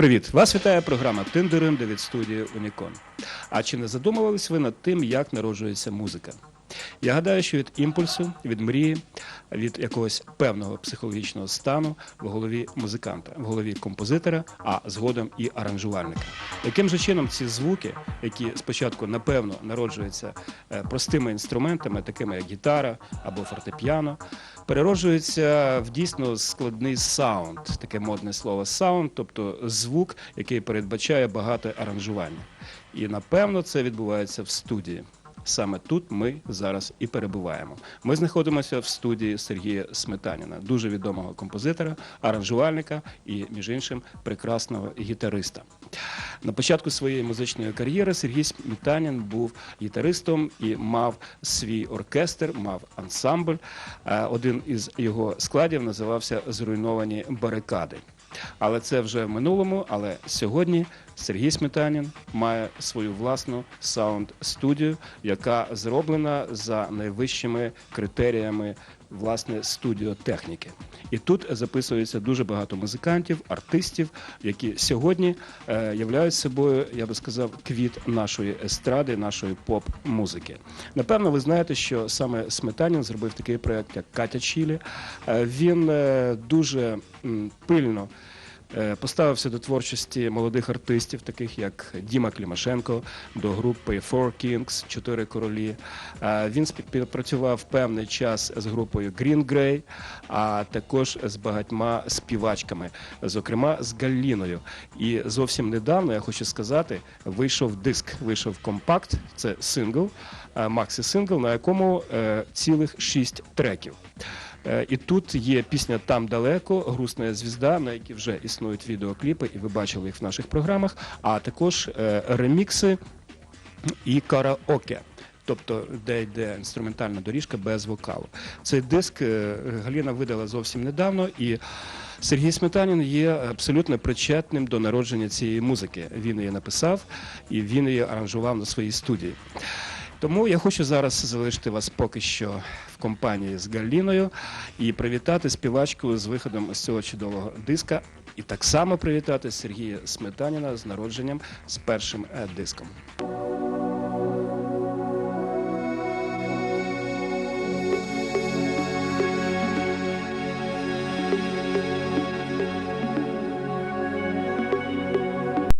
Привіт! Вас вітає програма Тиндеринди від студії Унікон. А чи не задумувались ви над тим, як народжується музика? Я гадаю, що від імпульсу, від мрії, від якогось певного психологічного стану в голові музиканта, в голові композитора, а згодом і аранжувальника. Яким же чином ці звуки, які спочатку напевно народжуються е, простими інструментами, такими як гітара або фортепіано, перероджуються в дійсно складний саунд, таке модне слово саунд, тобто звук, який передбачає багато аранжування. І напевно це відбувається в студії. Саме тут ми зараз і перебуваємо. Ми знаходимося в студії Сергія Сметаніна, дуже відомого композитора, аранжувальника і, між іншим, прекрасного гітариста. На початку своєї музичної кар'єри Сергій Сметанін був гітаристом і мав свій оркестр, мав ансамбль. Е, Один із його складів називався Зруйновані барикади. Але це вже в минулому. Але сьогодні Сергій Сметанін має свою власну саунд-студію, яка зроблена за найвищими критеріями власне студіотехніки. І тут записується дуже багато музикантів, артистів, які сьогодні е, являють собою, я би сказав, квіт нашої естради, нашої поп-музики. Напевно, ви знаєте, що саме Сметанін зробив такий проект, як Катя Чілі. Е, він е, дуже пильно. Е, Поставився до творчості молодих артистів, таких як Діма Клімашенко, до групи Four Kings, Чотири королі. Е, Він співпрацював певний час з групою Green Grey, а також з багатьма співачками, зокрема з Галліною. І зовсім недавно я хочу сказати, вийшов диск, вийшов компакт, це сингл, е, максі сингл, на якому цілих шість треків. Е, І тут є пісня Там далеко, грустна звізда, на якій вже існують відеокліпи, і ви бачили їх в наших програмах, а також е, ремікси і караоке. Тобто, де йде інструментальна доріжка без вокалу. Цей диск е, Галіна видала зовсім недавно, і Сергій Сметанін є абсолютно причетним до народження цієї музики. Він її написав і він її аранжував на своїй студії. Тому я хочу зараз залишити вас поки що компанії з Галіною і привітати співачку з виходом з цього чудового диска. І так само привітати Сергія Сметаніна з народженням з першим е, диском.